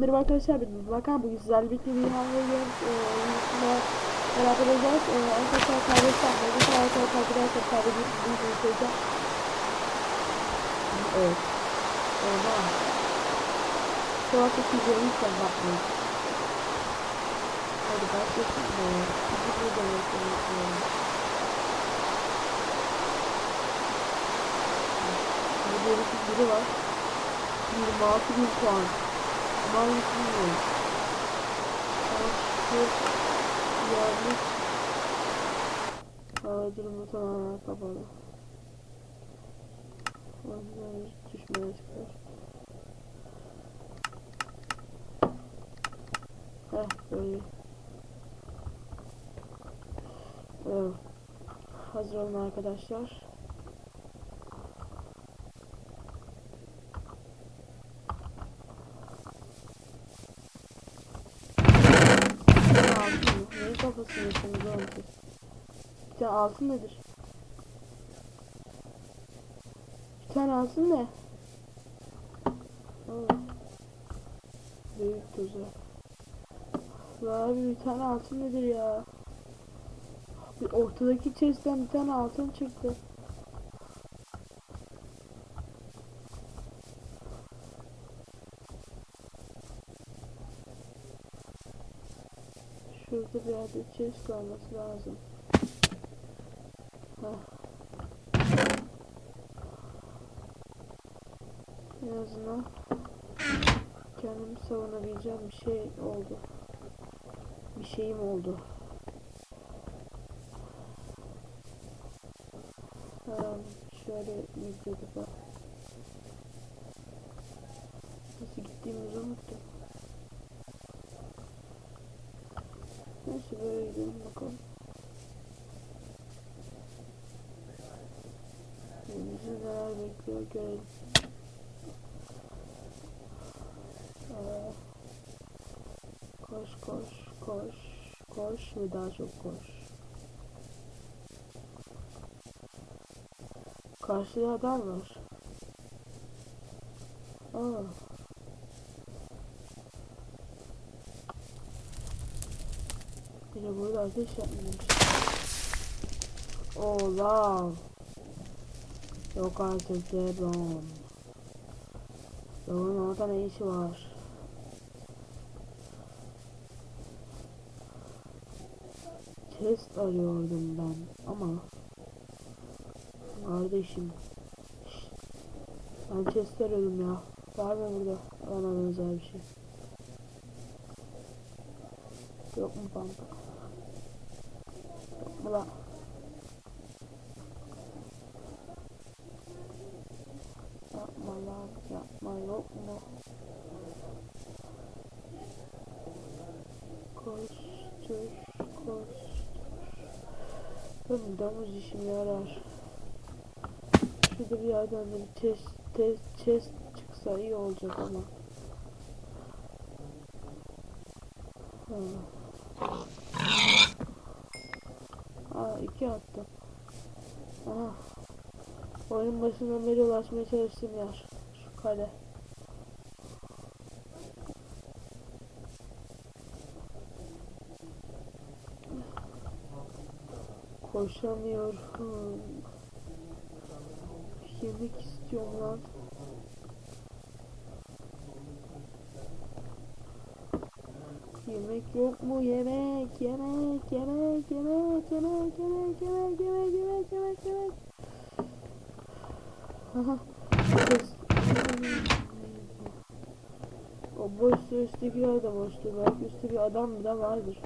Merhaba arkadaşlar ben Bakan bugün sizlerle birlikte bir hamleyeceğiz. Ee, beraber olacağız. Ee, arkadaşlar kardeşler ben bir tane sonra kaybedersem sadece bir video söyleyeceğim. Evet. Oha. Sonra videoyu lütfen bakmayın. Hadi başlasın mı? Bir video yapalım. Videoda biri var. 26 bin puan. Banklıyorum. Kalkıp yardım. Ağacın bu tamamen kapalı. Ağacın düşmeye çıkıyor. Heh böyle. Evet. Hazır olun arkadaşlar. Altın nedir? Bir tane altın? Oo. Büyük. Ya abi bir tane altın nedir ya? Bir ortadaki chest'ten bir tane altın çıktı. Şurada bir yerde chest olması lazım. En azından kendimi savunabileceğim bir şey oldu. Bir şeyim oldu. Ha, şöyle bak. Nasıl gittiğimizi unuttum. Neyse böyle gidelim bakalım. Ee, koş koş koş koş ve daha çok koş. Karşıda adam var. Aa. Bir de burada ateş yapmış. Oh love. Yok artık Lebron. Lebron orada ne işi var? Test arıyordum ben ama kardeşim şşt, ben test arıyordum ya. Var mı burada? Bana benzer bir şey. Yok mu pampa yok mu lan lan yapma yok mu koştur koştur domuz işime yarar. Şurada bir yerden de bir chest, chest, chest çıksa iyi olacak ama. Ha. Aa iki attım. Aha. Oyunun başından beri ulaşmaya çalıştığım yer. Kale. Koşamıyorum. Yemek istiyorum lan. Yemek yok mu? Yemek, yemek, yemek, yemek, yemek, yemek, yemek, yemek, yemek, yemek, yemek. Aha. Ses. O boşsa üsttekiler de boştur. Belki üstte bir adam bile vardır.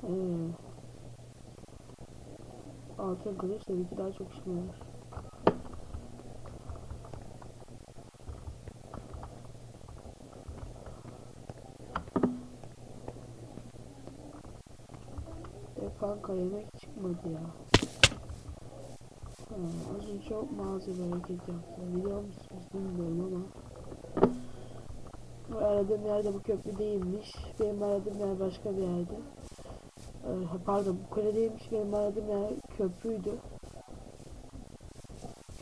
Hmm. Altın kılıç tabii ki daha çok işime yarar. E kanka yemek çıkmadı ya. Ha, çok malzeme hareket yaptı. Biliyor musunuz bilmiyorum ama. Bu aradığım yerde bu köprü değilmiş. Benim aradığım yer başka bir yerde. Ee, pardon kule değilmiş. Benim aradığım yer köprüydü.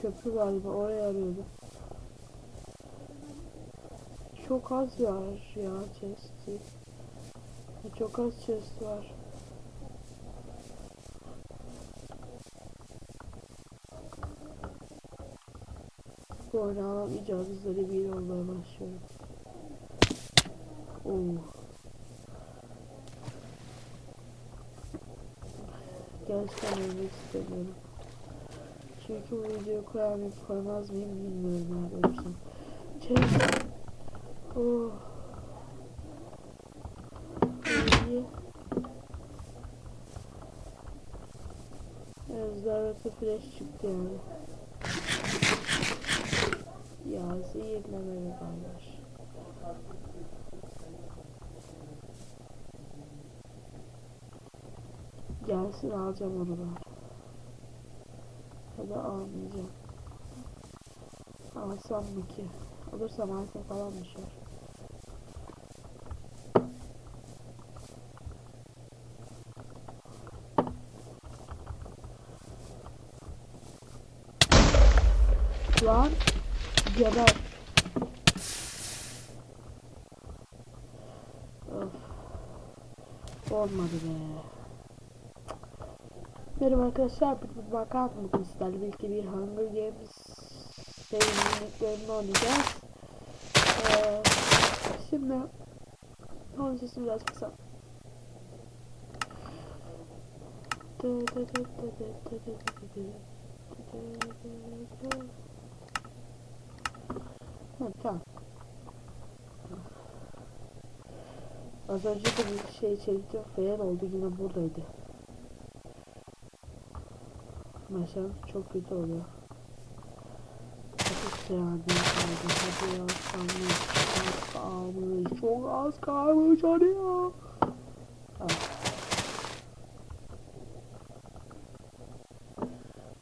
Köprü galiba oraya arıyordum. Çok az var ya chest'i. Çok az chest var. Alamayacağız hızları bir olmaya başlıyorum. Oo. Gerçekten ölmek istemiyorum. Çünkü bu videoyu koyar mıyım koymaz mıyım bilmiyorum eğer ölürsem. Chest. Oh. İyi. Ezdaratı flash çıktı yani. Ya zehirlemeli baylar. Gelsin alacağım onu ben. Ya da almayacağım. Alsam mı ki? Alırsam item falan düşer. Olmadı be. Merhaba arkadaşlar, bir bakar bugün sizlerle birlikte bir Hunger Games seyirciliklerini oynayacağız. Ee, şimdi onun sesini biraz kısa. Tamam. Az önce de bir şey çektim. Fail oldu yine buradaydı. Mesela çok kötü oluyor. Çok seyahat kaldı. Hadi ya kalmış. Az kalmış. Çok az kalmış hadi ya. Ah.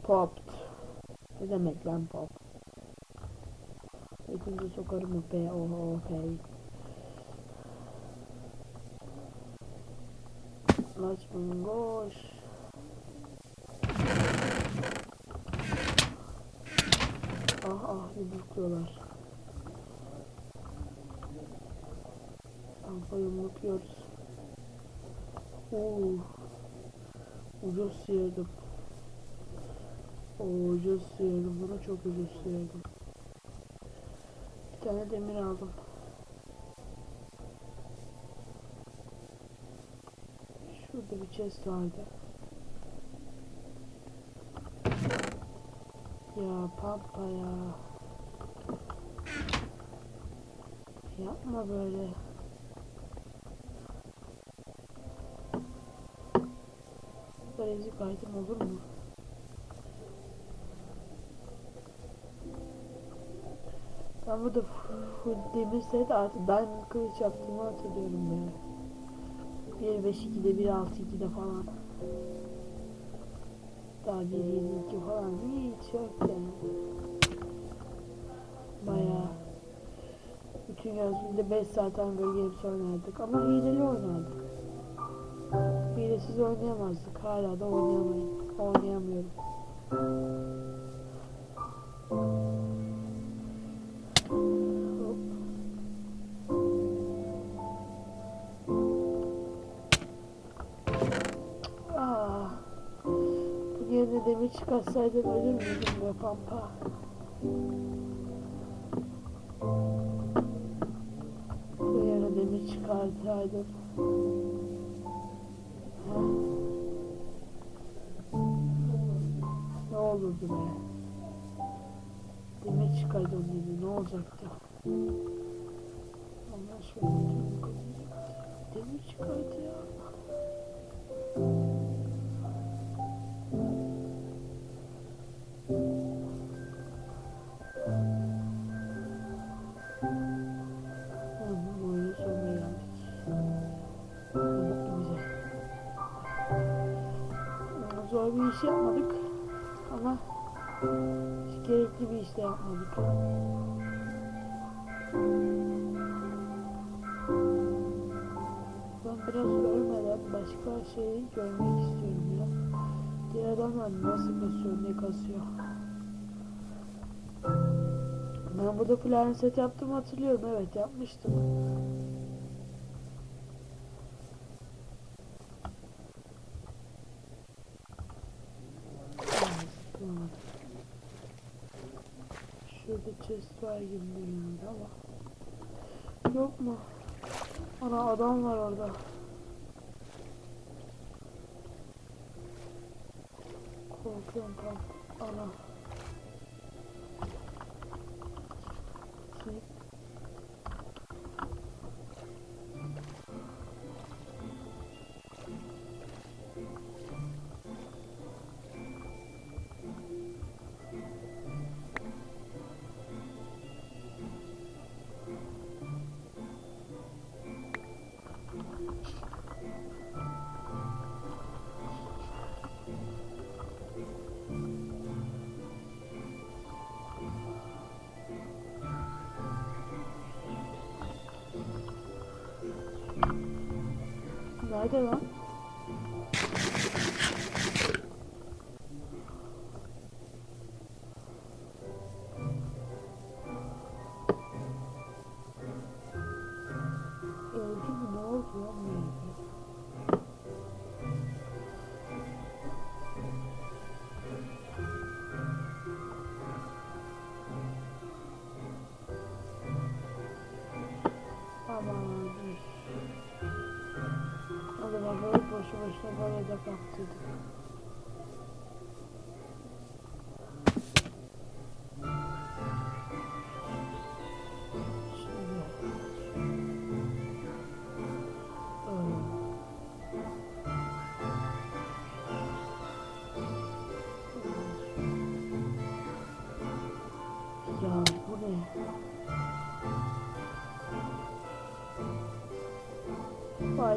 Popped. Ne demek lan pop? İkinci sokarım o P O O P. Laçmanın koş. Ah ah yumrukluyorlar. Alfa yumrukluyoruz. Oo. Ucuz sıyırdım. Oo, ucuz sıyırdım. Bunu çok ucuz sıyırdım. Bir tane demir aldım. Şurada bir chest vardı. Ya pampa ya. Yapma böyle. Böyle ezik item olur mu? Ben burada full demir set artı diamond kılıç yaptığımı hatırlıyorum böyle. 1.5.2'de 1.6.2'de falan. Daha 1.7.2 falan hiç yok yani. Baya bütün yaz günde 5 saat Hunger Games oynardık ama hileli oynardık. Hilesiz oynayamazdık. Hala da oynayamayın. Oynayamıyorum. Çıkartsaydın ölür müydün be pampa? Bu yerine demir çıkartaydın. Ha? Ne olurdu be? Demir çıkardım dedi. Ne olacaktı? Allah aşkına demir çıkardı ya. Bir iş yapmadık ama gerekli bir iş de yapmadık. biraz ölmeden başka şeyi görmek istiyorum ya. Diğer adamlar nasıl kasıyor, ne kasıyor. Ben burada plan set yaptım hatırlıyorum. Evet yapmıştım. Evet, bulamadım. Şurada chest var gibi görünüyor ama. Yok mu? Ana adam var orada. Korkuyorum kanka. Ana. Nerede lan? Öldü böyle boşu boşuna böyle de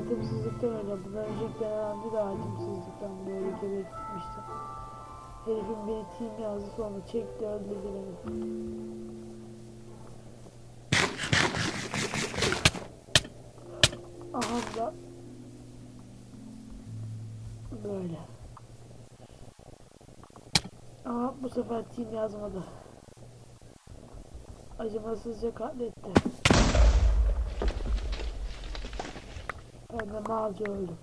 Bu itemsizlikten öyle. Bundan önceki dönemde de itemsizlikten böyle gebek gitmişti. Herifin biri team yazdı sonra çekti öldürdü beni. Aha da böyle. Ama bu sefer team yazmadı. Acımasızca katletti. De malca öldüm.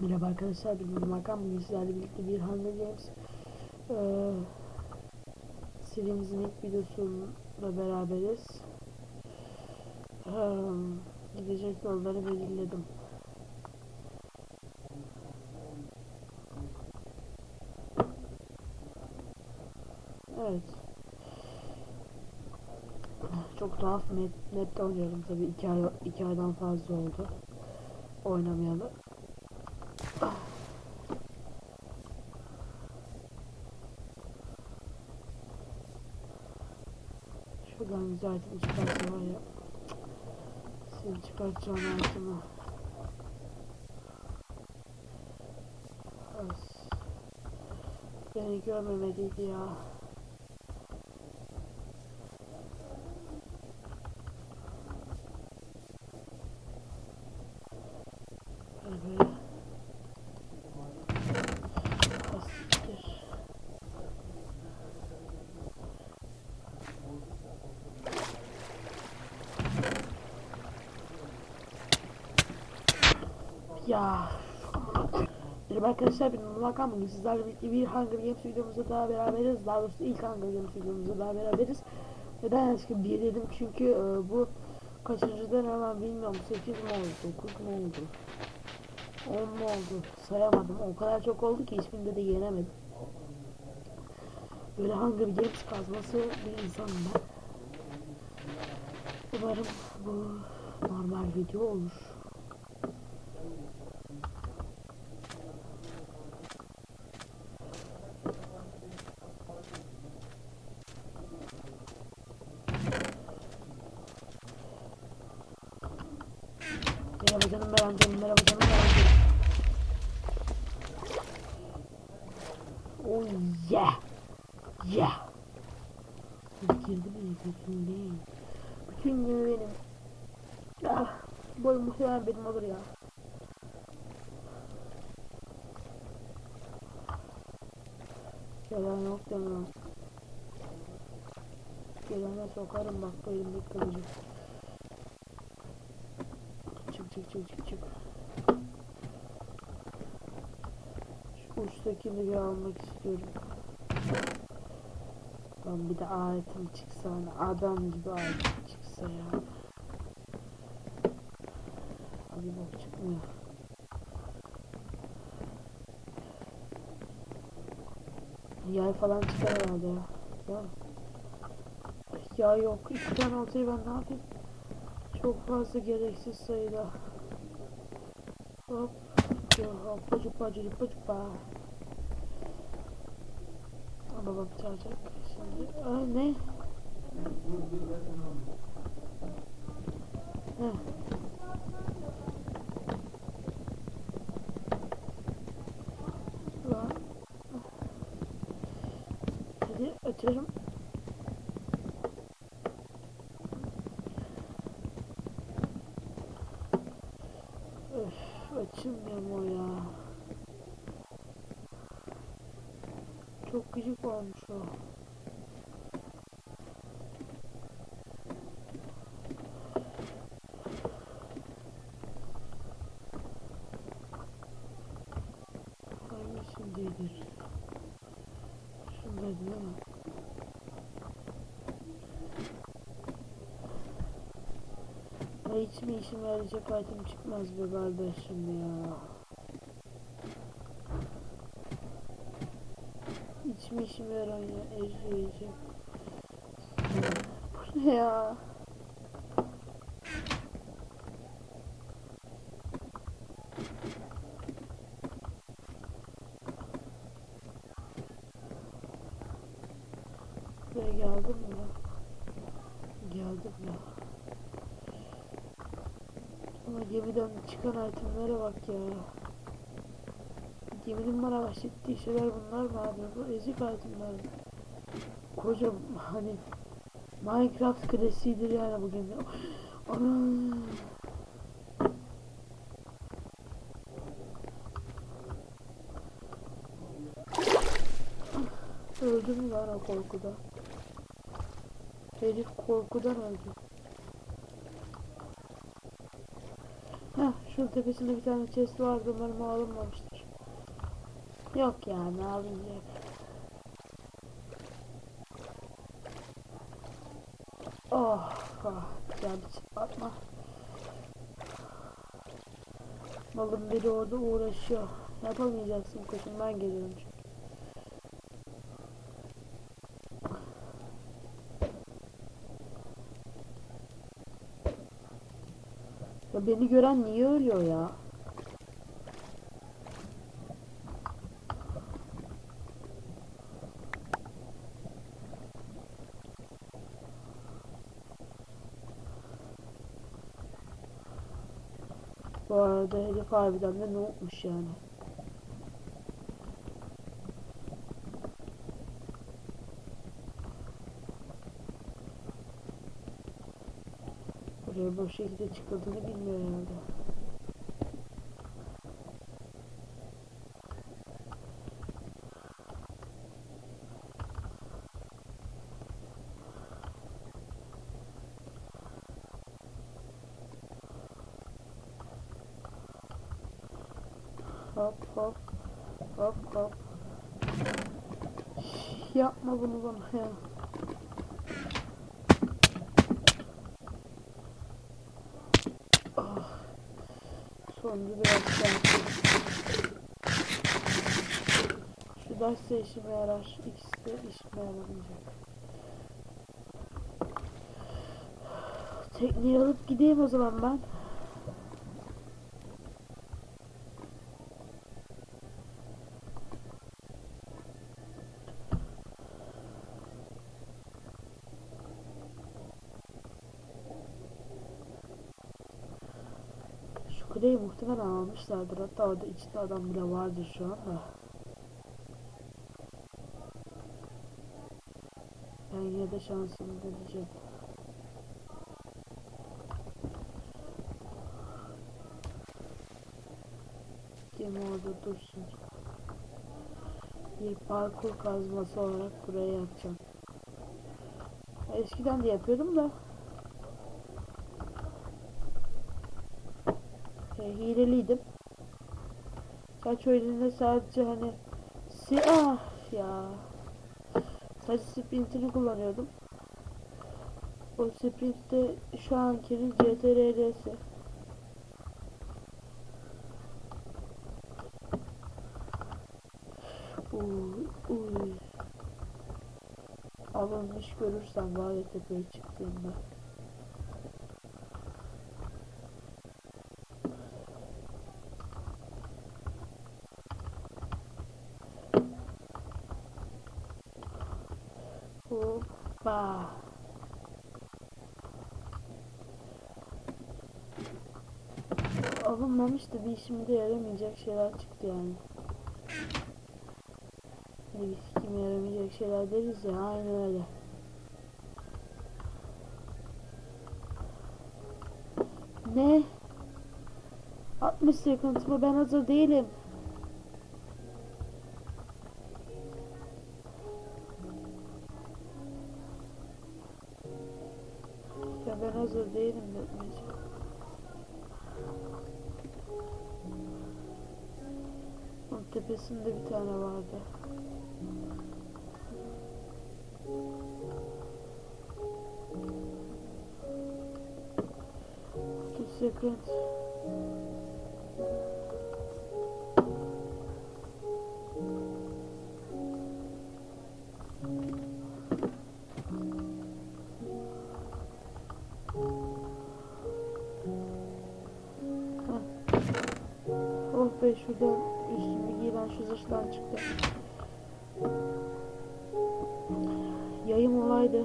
Merhaba arkadaşlar, benim Makam. Bugün sizlerle birlikte bir Hunger Games eee serimizin ilk videosuyla beraberiz. Eee, gidecek yolları belirledim. Evet. Çok tuhaf net, nette oynuyorum tabii iki, ay, iki aydan fazla oldu oynamayalı. Şuradan güzel item çıkarsa var ya. Seni çıkartacağım altına. Beni görmemeliydi ya. Böyle. Asiktir. Ya. Merhaba arkadaşlar benim Hakan bugün sizlerle birlikte bir Hunger Games videomuzda daha beraberiz. Daha doğrusu ilk Hunger Games videomuzda daha beraberiz. Neden yanlışlıkla bir dedim çünkü e, bu kaçıncıdan hemen bilmiyorum 8 mi oldu 9 mu oldu 10 mu oldu sayamadım o kadar çok oldu ki hiçbirinde de yenemedim. Böyle Hunger Games kazması bir insanım ben. Umarım bu normal video olur. Merhaba canım merhaba canım merhaba canım merhaba canım. Oh yeah. Yeah. Girdi mi? Bütün değil. Bütün günü benim. Ah, boy muhtemelen benim olur ya. Yalan yok demem. Gelene sokarım bak bu elimdeki kılıcı. Çık çık. Şu uçtakini bir almak istiyorum. Lan bir de aletim çıksa hani adam gibi aletim çıksa ya. Abi bak çıkmıyor. Yay falan çıkar herhalde ya. Ya. Ya yok. İki tane oltayı ben ne yapayım? Çok fazla gereksiz sayıda. Hop. Ya hoppa cuppa cuppa cuppa. Aa, Babam çağıracak. Şimdi. Aa, ne? Heh. Lan. Hadi açarım. Öf, açılmıyor mu o ya? Çok gıcık olmuş o. Hangisindedir? Şundaydı değil mi? Hiç mi işime yarayacak item çıkmaz be kardeşim ya. Hiç mi işime yarayacak, yarayacak? Bu ne ya? Buraya geldim lan? Geldim ya. Ama gemiden çıkan itemlere bak ya. Geminin bana bahsettiği şeyler bunlar mı abi? Bu ezik itemler. Koca hani Minecraft klasiğidir yani bu gemi. Ana. Öldü mü lan o korkudan? Herif korkudan öldü. Heh, şunun tepesinde bir tane chest vardı umarım o alınmamıştır. Yok yani alınacak. Oh, ah, güzel bir çıtlatma. Malım biri orada uğraşıyor. Yapamayacaksın koçum ben geliyorum çünkü. Ya beni gören niye ölüyor ya? Bu arada herif harbiden de ne olmuş yani. Buraya bu şekilde çıkıldığını bilmiyor herhalde. Hop hop hop hop. Yapma bunu bana ya. Ah. Sonunda biraz şanslı. Şu dersse işime yarar. İkisi de işime yaramayacak. Tekneyi alıp gideyim o zaman ben. Kuleyi muhtemelen almışlardır. Hatta orada içinde adam bile vardır şu anda. Ben yine de şansımı deneyeceğim. Gemi orada dursun. Bir parkur kazması olarak buraya yapacağım. Eskiden de yapıyordum da E, hileliydim. Saç oyununda sadece hani siyah ya. Sadece sprintini kullanıyordum. O sprintte şu ankinin CTRL'si. Uy, uy. Alınmış görürsem var ya tepeye çıktığımda. Alınmamış da bir işimde yaramayacak şeyler çıktı yani. Hani bir sikime yaramayacak şeyler deriz ya aynı öyle. Ne? 60 sekuntıma ben hazır değilim. Tepesinde bir tane vardı. Otuz sekund. Be şuradan üstümü giyilen şu zırhtan çıktı. Yayım olaydı.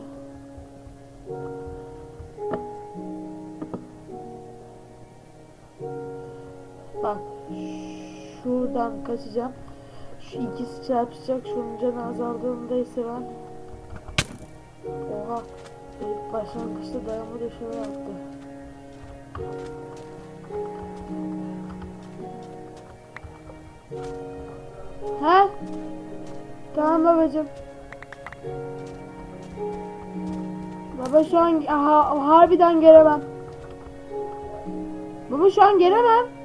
Bak şuradan kaçacağım. Şu ikisi çarpışacak. Şunun canı azaldığında ise ben Oha başlangıçta dayanma döşeme yaptı. Tamam babacım. Baba şu an ha, harbiden gelemem. Baba şu an gelemem.